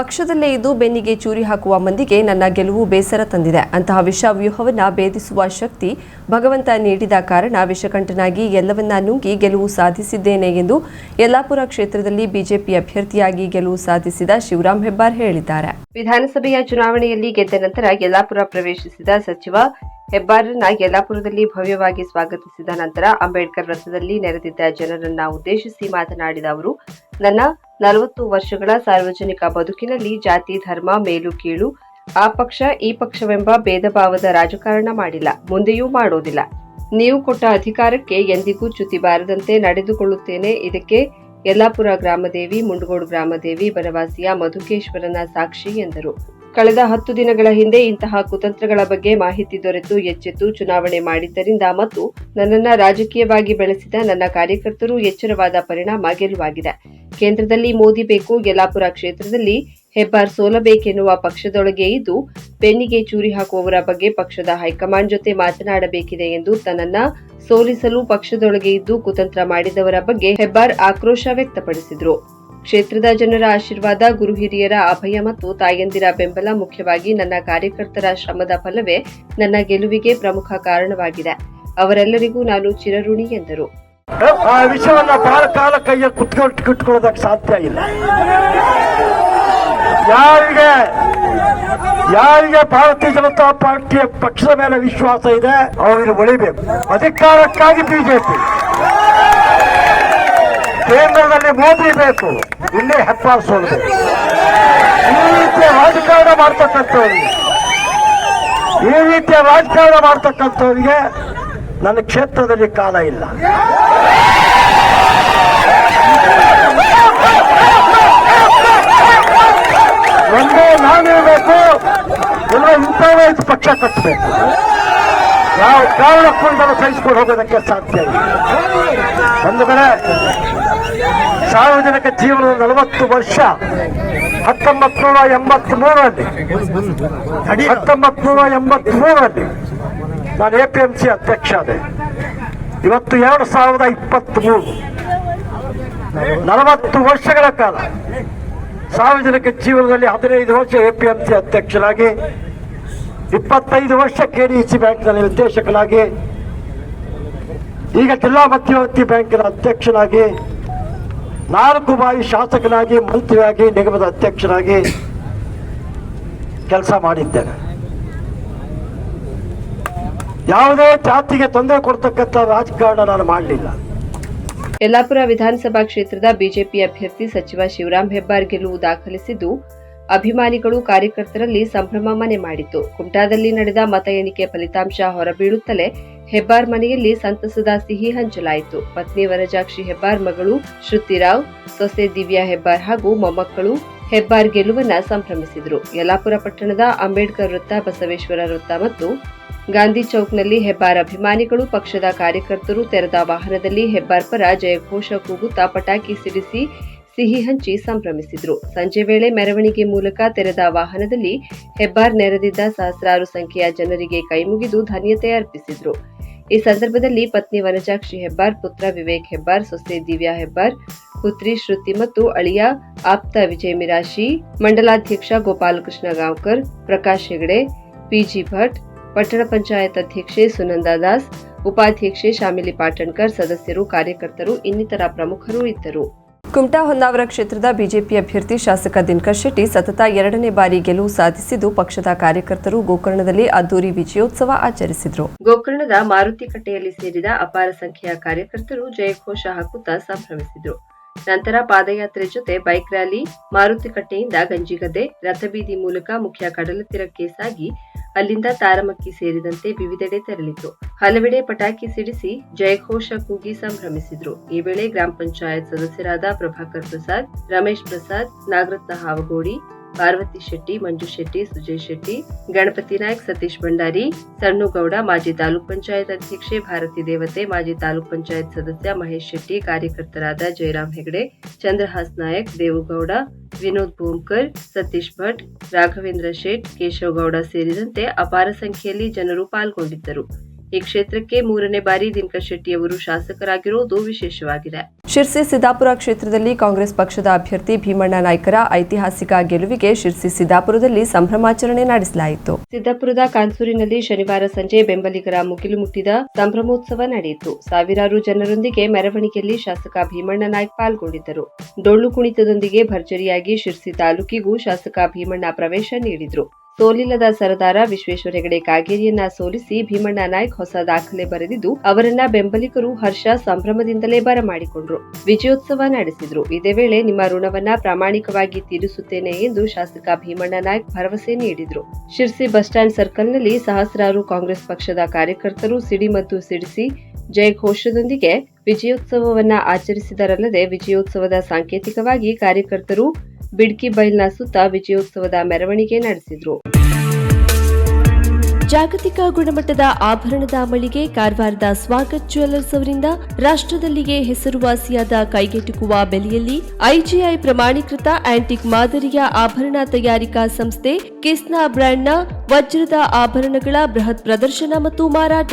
ಪಕ್ಷದಲ್ಲೇ ಇದ್ದು ಬೆನ್ನಿಗೆ ಚೂರಿ ಹಾಕುವ ಮಂದಿಗೆ ನನ್ನ ಗೆಲುವು ಬೇಸರ ತಂದಿದೆ. ಅಂತಹ ವಿಷ ವ್ಯೂಹವನ್ನ ಭೇದಿಸುವ ಶಕ್ತಿ ಭಗವಂತ ನೀಡಿದ ಕಾರಣ ವಿಷಕಂಠನಾಗಿ ಎಲ್ಲವನ್ನ ನುಂಗಿ ಗೆಲುವು ಸಾಧಿಸಿದ್ದೇನೆ ಎಂದು ಯಲ್ಲಾಪುರ ಕ್ಷೇತ್ರದಲ್ಲಿ ಬಿಜೆಪಿ ಅಭ್ಯರ್ಥಿಯಾಗಿ ಗೆಲುವು ಸಾಧಿಸಿದ ಶಿವರಾಮ್ ಹೆಬ್ಬಾರ್ ಹೇಳಿದ್ದಾರೆ. ವಿಧಾನಸಭೆಯ ಚುನಾವಣೆಯಲ್ಲಿ ಗೆದ್ದ ನಂತರ ಯಲ್ಲಾಪುರ ಪ್ರವೇಶಿಸಿದ ಸಚಿವ ಹೆಬ್ಬಾರನ್ನ ಯಲ್ಲಾಪುರದಲ್ಲಿ ಭವ್ಯವಾಗಿ ಸ್ವಾಗತಿಸಿದ ನಂತರ ಅಂಬೇಡ್ಕರ್ ವೃತ್ತದಲ್ಲಿ ನೆರೆದಿದ್ದ ಜನರನ್ನ ಉದ್ದೇಶಿಸಿ ಮಾತನಾಡಿದ ಅವರು, ನನ್ನ ನಲವತ್ತು ವರ್ಷಗಳ ಸಾರ್ವಜನಿಕ ಬದುಕಿನಲ್ಲಿ ಜಾತಿ, ಧರ್ಮ, ಮೇಲು, ಕೀಳು, ಆ ಪಕ್ಷ, ಈ ಪಕ್ಷವೆಂಬ ಭೇದ ಭಾವದ ರಾಜಕಾರಣ ಮಾಡಿಲ್ಲ, ಮುಂದೆಯೂ ಮಾಡೋದಿಲ್ಲ. ನೀವು ಕೊಟ್ಟ ಅಧಿಕಾರಕ್ಕೆ ಎಂದಿಗೂ ಚ್ಯುತಿ ಬಾರದಂತೆ ನಡೆದುಕೊಳ್ಳುತ್ತೇನೆ. ಇದಕ್ಕೆ ಯಲ್ಲಾಪುರ ಗ್ರಾಮದೇವಿ, ಮುಂಡಗೋಡು ಗ್ರಾಮದೇವಿ, ಬನವಾಸಿಯ ಮಧುಕೇಶ್ವರನ ಸಾಕ್ಷಿ ಎಂದರು. ಕಳೆದ ಹತ್ತು ದಿನಗಳ ಹಿಂದೆ ಇಂತಹ ಕುತಂತ್ರಗಳ ಬಗ್ಗೆ ಮಾಹಿತಿ ದೊರೆತು, ಎಚ್ಚೆತ್ತು ಚುನಾವಣೆ ಮಾಡಿದ್ದರಿಂದ ಮತ್ತು ನನ್ನನ್ನ ರಾಜಕೀಯವಾಗಿ ಬೆಳೆಸಿದ ನನ್ನ ಕಾರ್ಯಕರ್ತರು ಎಚ್ಚರವಾದ ಪರಿಣಾಮ ಗೆಲುವಾಗಿದೆ. ಕೇಂದ್ರದಲ್ಲಿ ಮೋದಿ ಬೇಕು, ಯಲ್ಲಾಪುರ ಕ್ಷೇತ್ರದಲ್ಲಿ ಹೆಬ್ಬಾರ್ ಸೋಲಬೇಕೆನ್ನುವ ಪಕ್ಷದೊಳಗೆ ಇದ್ದು, ಬೆನ್ನಿಗೆ ಚೂರಿ ಹಾಕುವವರ ಬಗ್ಗೆ ಪಕ್ಷದ ಹೈಕಮಾಂಡ್ ಜೊತೆ ಮಾತನಾಡಬೇಕಿದೆ ಎಂದು ತನ್ನನ್ನ ಸೋಲಿಸಲು ಪಕ್ಷದೊಳಗೆ ಇದ್ದು ಕುತಂತ್ರ ಮಾಡಿದವರ ಬಗ್ಗೆ ಹೆಬ್ಬಾರ್ ಆಕ್ರೋಶ ವ್ಯಕ್ತಪಡಿಸಿದ್ರು. ಕ್ಷೇತ್ರದ ಜನರ ಆಶೀರ್ವಾದ, ಗುರು ಹಿರಿಯರ ಅಭಯ ಮತ್ತು ತಾಯಂದಿರ ಬೆಂಬಲ ಮುಖ್ಯವಾಗಿ ನನ್ನ ಕಾರ್ಯಕರ್ತರ ಶ್ರಮದ ಫಲವೇ ನನ್ನ ಗೆಲುವಿಗೆ ಪ್ರಮುಖ ಕಾರಣವಾಗಿದೆ. ಅವರೆಲ್ಲರಿಗೂ ನಾನು ಚಿರಋಣಿ ಎಂದರು. ಆ ವಿಷಯವನ್ನ ಬಹಳ ಕಾಲ ಕೈಯ ಕುತ್ಕೊಟ್ಕೊಳ್ಳೋದಕ್ಕೆ ಕಿಟ್ಕೊಳ್ಳೋದಕ್ಕೆ ಸಾಧ್ಯ ಇಲ್ಲ. ಯಾರಿಗೆ ಯಾರಿಗೆ ಭಾರತೀಯ ಜನತಾ ಪಾರ್ಟಿಯ ಪಕ್ಷದ ಮೇಲೆ ವಿಶ್ವಾಸ ಇದೆ, ಅವರಿಗೆ ಒಳಿಬೇಕು ಅಧಿಕಾರಕ್ಕಾಗಿ ಬಿಜೆಪಿ. ಕೇಂದ್ರದಲ್ಲಿ ಮೋದಿ ಬೇಕು ಇಲ್ಲಿ ಹೆಬ್ಬಾರ್ ಸೋಲ್ಬೇಕು. ಈ ರೀತಿಯ ರಾಜಕಾರಣ ಮಾಡ್ತಕ್ಕಂಥವ್ರಿಗೆ ಈ ರೀತಿಯ ರಾಜಕಾರಣ ಮಾಡ್ತಕ್ಕಂಥವ್ರಿಗೆ ನನ್ನ ಕ್ಷೇತ್ರದಲ್ಲಿ ಕಾಲ ಇಲ್ಲ. ಒಂದೇ ನಾನಿರಬೇಕು ಇಲ್ಲ ಇಂಥವೇ ಪಕ್ಷ ಕಟ್ಟಬೇಕು ಯಾವ ಕಾರಣಕ್ಕೂ ಇದನ್ನು ಸಹಿಸಿಕೊಂಡು ಹೋಗೋದಕ್ಕೆ ಸಾಧ್ಯ ಇಲ್ಲ. ಒಂದು ಕಡೆ ಸಾರ್ವಜನಿಕ ಜೀವನದ ನಲವತ್ತು ವರ್ಷ ಹತ್ತೊಂಬತ್ತು ನೂರ ಎಂಬತ್ತ್ ಮೂರರಲ್ಲಿ ಹತ್ತೊಂಬತ್ತು ನೂರ ಎಂಬತ್ತ್ ಮೂರರಲ್ಲಿ ನಾನು ಎ ಪಿ ಎಂ ಸಿ ಅಧ್ಯಕ್ಷ ಅದೇ ಇವತ್ತು ಎರಡು ಸಾವಿರದ ಇಪ್ಪತ್ತ್ ಮೂರು ನಲವತ್ತು ವರ್ಷಗಳ ಕಾಲ ಸಾರ್ವಜನಿಕ ಜೀವನದಲ್ಲಿ ಹದಿನೈದು ವರ್ಷ ಎ ಪಿ ಎಂ ಸಿ ಅಧ್ಯಕ್ಷರಾಗಿ, ಇಪ್ಪತ್ತೈದು ವರ್ಷ ಕೆ ಡಿ ಸಿ ಬ್ಯಾಂಕ್ನಲ್ಲಿ ನಿರ್ದೇಶಕನಾಗಿ, ಈಗ ಜಿಲ್ಲಾ ಮಧ್ಯವರ್ತಿ ಬ್ಯಾಂಕಿನ ಅಧ್ಯಕ್ಷನಾಗಿ ನಾಲ್ಕು ಬಾರಿ ಶಾಸಕನಾಗಿ, ಮಂತ್ರಿಯಾಗಿ, ನಿಗಮದ ಅಧ್ಯಕ್ಷರಾಗಿ ಕೆಲಸ ಮಾಡಿದ್ದೇನೆ. ಯಾವುದೇ ಜಾತಿಗೆ ತೊಂದರೆ ಕೊಡ್ತಕ್ಕಂಥ ರಾಜಕಾರಣ ನಾನು ಮಾಡಲಿಲ್ಲ. ಯಲ್ಲಾಪುರ ವಿಧಾನಸಭಾ ಕ್ಷೇತ್ರದ ಬಿಜೆಪಿ ಅಭ್ಯರ್ಥಿ ಸಚಿವ ಶಿವರಾಂ ಹೆಬ್ಬಾರ್ ಗೆಲುವು ದಾಖಲಿಸಿದ್ದು ಅಭಿಮಾನಿಗಳು ಕಾರ್ಯಕರ್ತರಲ್ಲಿ ಸಂಭ್ರಮ ಮನೆ ಮಾಡಿತು. ಕುಮಟಾದಲ್ಲಿ ನಡೆದ ಮತ ಎಣಿಕೆ ಫಲಿತಾಂಶ ಹೊರಬೀಳುತ್ತಲೇ ಹೆಬ್ಬಾರ್ ಮನೆಯಲ್ಲಿ ಸಂತಸದ ಸಿಹಿ ಹಂಚಲಾಯಿತು. ಪತ್ನಿ ವರಜಾಕ್ಷಿ ಹೆಬ್ಬಾರ್ ಮಗಳು ಶ್ರುತಿರಾವ್, ಸೊಸೆ ದಿವ್ಯಾ ಹೆಬ್ಬಾರ್ ಹಾಗೂ ಮೊಮ್ಮಕ್ಕಳು ಹೆಬ್ಬಾರ್ ಗೆಲುವನ್ನ ಸಂಭ್ರಮಿಸಿದರು. ಯಲಾಪುರ ಪಟ್ಟಣದ ಅಂಬೇಡ್ಕರ್ ವೃತ್ತ, ಬಸವೇಶ್ವರ ವೃತ್ತ ಮತ್ತು ಗಾಂಧಿ ಚೌಕ್ನಲ್ಲಿ ಹೆಬ್ಬಾರ್ ಅಭಿಮಾನಿಗಳು ಪಕ್ಷದ ಕಾರ್ಯಕರ್ತರು ತೆರೆದ ವಾಹನದಲ್ಲಿ ಹೆಬ್ಬಾರ್ ಪರ ಜಯಘೋಷ ಕೂಗುತ್ತಾ ಪಟಾಕಿ ಸಿಡಿಸಿ ಸಿಹಿ ಹಂಚಿ ಸಂಭ್ರಮಿಸಿದ್ರು. ಸಂಜೆ ವೇಳೆ ಮೆರವಣಿಗೆ ಮೂಲಕ ತೆರೆದ ವಾಹನದಲ್ಲಿ ಹೆಬ್ಬಾರ್ ನೆರೆದಿದ್ದ ಸಹಸ್ರಾರು ಸಂಖ್ಯೆಯ ಜನರಿಗೆ ಕೈಮುಗಿದು ಧನ್ಯತೆ ಅರ್ಪಿಸಿದ್ರು. ಈ ಸಂದರ್ಭದಲ್ಲಿ ಪತ್ನಿ ವನಜಾಕ್ಷಿ ಹೆಬ್ಬಾರ್, ಪುತ್ರ ವಿವೇಕ್ ಹೆಬ್ಬಾರ್, ಸೊಸೆ ದಿವ್ಯಾ ಹೆಬ್ಬಾರ್, ಪುತ್ರಿ ಶ್ರುತಿ ಮತ್ತು ಅಳಿಯ ಆಪ್ತ ವಿಜಯ ಮಿರಾಶಿ, ಮಂಡಲಾಧ್ಯಕ್ಷ ಗೋಪಾಲಕೃಷ್ಣ ಗಾಂವ್ಕರ್, ಪ್ರಕಾಶ್ ಹೆಗಡೆ, ಪಿಜಿ ಭಟ್, ಪಟ್ಟಣ ಪಂಚಾಯತ್ ಅಧ್ಯಕ್ಷೆ ಸುನಂದಾ ದಾಸ್, ಉಪಾಧ್ಯಕ್ಷೆ ಶಾಮಿಲಿ ಪಾಟಣ್ಕರ್, ಸದಸ್ಯರು, ಕಾರ್ಯಕರ್ತರು, ಇನ್ನಿತರ ಪ್ರಮುಖರು ಇದ್ದರು. ಕುಮಟಾ ಹೊನ್ನಾವರ ಕ್ಷೇತ್ರದ ಬಿಜೆಪಿ ಅಭ್ಯರ್ಥಿ ಶಾಸಕ ದಿನಕರ್ ಶೆಟ್ಟಿ ಸತತ ಎರಡನೇ ಬಾರಿ ಗೆಲುವು ಸಾಧಿಸಿದ್ದು ಪಕ್ಷದ ಕಾರ್ಯಕರ್ತರು ಗೋಕರ್ಣದಲ್ಲಿ ಅದ್ದೂರಿ ವಿಜಯೋತ್ಸವ ಆಚರಿಸಿದರು. ಗೋಕರ್ಣದ ಮಾರುತಿಕಟ್ಟೆಯಲ್ಲಿ ಸೇರಿದ ಅಪಾರ ಸಂಖ್ಯೆಯ ಕಾರ್ಯಕರ್ತರು ಜಯಘೋಷ ಹಾಕುತ್ತಾ ಸಂಭ್ರಮಿಸಿದರು. ನಂತರ ಪಾದಯಾತ್ರೆ ಜೊತೆ ಬೈಕ್ ರ್ಯಾಲಿ ಮಾರುತಿಕಟ್ಟೆಯಿಂದ ಗಂಜಿಗದ್ದೆ ರಥಬೀದಿ ಮೂಲಕ ಮುಖ್ಯ ಕಡಲತೀರಕ್ಕೆ ಸಾಗಿ ಅಲ್ಲಿಂದ ತಾರಮಕ್ಕಿ ಸೇರಿದಂತೆ ವಿವಿಧೆಡೆ ತೆರಳಿತು ಹಲವೆಡೆ ಪಟಾಕಿ ಸಿಡಿಸಿ ಜಯಘೋಷ ಕೂಗಿ ಸಂಭ್ರಮಿಸಿದ್ರು. ಈ ವೇಳೆ ಗ್ರಾಮ ಪಂಚಾಯತ್ ಸದಸ್ಯರಾದ ಪ್ರಭಾಕರ್ ಪ್ರಸಾದ್, ರಮೇಶ್ ಪ್ರಸಾದ್, ನಾಗರತ್ನ ಹಾವಗೋಡಿ, ಪಾರ್ವತಿ ಶೆಟ್ಟಿ, ಮಂಜು ಶೆಟ್ಟಿ, ಸುಜಯ್ ಶೆಟ್ಟಿ, ಗಣಪತಿ ನಾಯ್ಕ್, ಸತೀಶ್ ಭಂಡಾರಿ, ಸಣ್ಣುಗೌಡ, ಮಾಜಿ ತಾಲೂಕ್ ಪಂಚಾಯತ್ ಅಧ್ಯಕ್ಷೆ, ಭಾರತಿ ದೇವತೆ, ಮಾಜಿ ತಾಲೂಕ್ ಪಂಚಾಯತ್ ಸದಸ್ಯ ಮಹೇಶ್ ಶೆಟ್ಟಿ, ಕಾರ್ಯಕರ್ತರಾದ ಜಯರಾಮ್ ಹೆಗಡೆ, ಚಂದ್ರಹಾಸ್ ನಾಯಕ್, ದೇವುಗೌಡ, ವಿನೋದ್ ಭೂಮ್ಕರ್, ಸತೀಶ್ ಭಟ್, ರಾಘವೇಂದ್ರ ಶೇಟ್, ಕೇಶವಗೌಡ ಸೇರಿದಂತೆ ಅಪಾರ ಸಂಖ್ಯೆಯಲ್ಲಿ ಜನರು ಪಾಲ್ಗೊಂಡಿದ್ದರು. ಈ ಕ್ಷೇತ್ರಕ್ಕೆ ಮೂರನೇ ಬಾರಿ ದಿನಕರ್ ಶೆಟ್ಟಿ ಅವರು ಶಾಸಕರಾಗಿರುವುದು ವಿಶೇಷವಾಗಿದೆ. ಶಿರ್ಸಿ ಸಿದ್ದಾಪುರ ಕ್ಷೇತ್ರದಲ್ಲಿ ಕಾಂಗ್ರೆಸ್ ಪಕ್ಷದ ಅಭ್ಯರ್ಥಿ ಭೀಮಣ್ಣ ನಾಯ್ಕರ ಐತಿಹಾಸಿಕ ಗೆಲುವಿಗೆ ಶಿರ್ಸಿ ಸಿದ್ದಾಪುರದಲ್ಲಿ ಸಂಭ್ರಮಾಚರಣೆ ನಡೆಸಲಾಯಿತು. ಸಿದ್ದಾಪುರದ ಕಾನ್ಸೂರಿನಲ್ಲಿ ಶನಿವಾರ ಸಂಜೆ ಬೆಂಬಲಿಗರ ಮುಗಿಲು ಮುಟ್ಟಿದ ಸಂಭ್ರಮೋತ್ಸವ ನಡೆಯಿತು. ಸಾವಿರಾರು ಜನರೊಂದಿಗೆ ಮೆರವಣಿಗೆಯಲ್ಲಿ ಶಾಸಕ ಭೀಮಣ್ಣ ನಾಯ್ಕ ಪಾಲ್ಗೊಂಡಿದ್ದರು. ಡೊಳ್ಳು ಕುಣಿತದೊಂದಿಗೆ ಭರ್ಜರಿಯಾಗಿ ಶಿರ್ಸಿ ತಾಲೂಕಿಗೂ ಶಾಸಕ ಭೀಮಣ್ಣ ಪ್ರವೇಶ ನೀಡಿದ್ರು. ಸೋಲಿಲ್ಲದ ಸರದಾರ ವಿಶ್ವೇಶ್ವರ ಹೆಗಡೆ ಕಾಗೇರಿಯನ್ನ ಸೋಲಿಸಿ ಭೀಮಣ್ಣ ನಾಯ್ಕ್ ಹೊಸ ದಾಖಲೆ ಬರೆದಿದ್ದು, ಅವರನ್ನ ಬೆಂಬಲಿಗರು ಹರ್ಷ ಸಂಭ್ರಮದಿಂದಲೇ ಬರಮಾಡಿಕೊಂಡ್ರು ವಿಜಯೋತ್ಸವ ನಡೆಸಿದ್ರು. ಇದೇ ವೇಳೆ ನಿಮ್ಮ ಋಣವನ್ನ ಪ್ರಾಮಾಣಿಕವಾಗಿ ತೀರಿಸುತ್ತೇನೆ ಎಂದು ಶಾಸಕ ಭೀಮಣ್ಣ ನಾಯ್ಕ್ ಭರವಸೆ ನೀಡಿದ್ರು. ಶಿರ್ಸಿ ಬಸ್ ಸ್ಟ್ಯಾಂಡ್ ಸರ್ಕಲ್ನಲ್ಲಿ ಸಹಸ್ರಾರು ಕಾಂಗ್ರೆಸ್ ಪಕ್ಷದ ಕಾರ್ಯಕರ್ತರು ಸಿಡಿ ಮತ್ತು ಸಿಡಿಸಿ ಜಯ ಘೋಷದೊಂದಿಗೆ ವಿಜಯೋತ್ಸವವನ್ನ ಆಚರಿಸಿದರಲ್ಲದೆ ವಿಜಯೋತ್ಸವದ ಸಾಂಕೇತಿಕವಾಗಿ ಕಾರ್ಯಕರ್ತರು ಬಿಡ್ಕಿ ಬೈಲ್ನ ಸುತ್ತ ವಿಜಯೋತ್ಸವದ ಮೆರವಣಿಗೆ ನಡೆಸಿದರು. ಜಾಗತಿಕ ಗುಣಮಟ್ಟದ ಆಭರಣದ ಮಳಿಗೆ ಕಾರವಾರದ ಸ್ವಾಗತ್ ಜ್ಯುವೆಲ್ಲರ್ಸ್ ಅವರಿಂದ ರಾಷ್ಟ್ರದಲ್ಲಿಯೇ ಹೆಸರುವಾಸಿಯಾದ ಕೈಗೆಟುಕುವ ಬೆಲೆಯಲ್ಲಿ ಐಜಿಐ ಪ್ರಮಾಣೀಕೃತ ಆಂಟಿಕ್ ಮಾದರಿಯ ಆಭರಣ ತಯಾರಿಕಾ ಸಂಸ್ಥೆ ಕಿಸ್ನಾ ಬ್ರ್ಯಾಂಡ್ನ ವಜ್ರದ ಆಭರಣಗಳ ಬೃಹತ್ ಪ್ರದರ್ಶನ ಮತ್ತು ಮಾರಾಟ.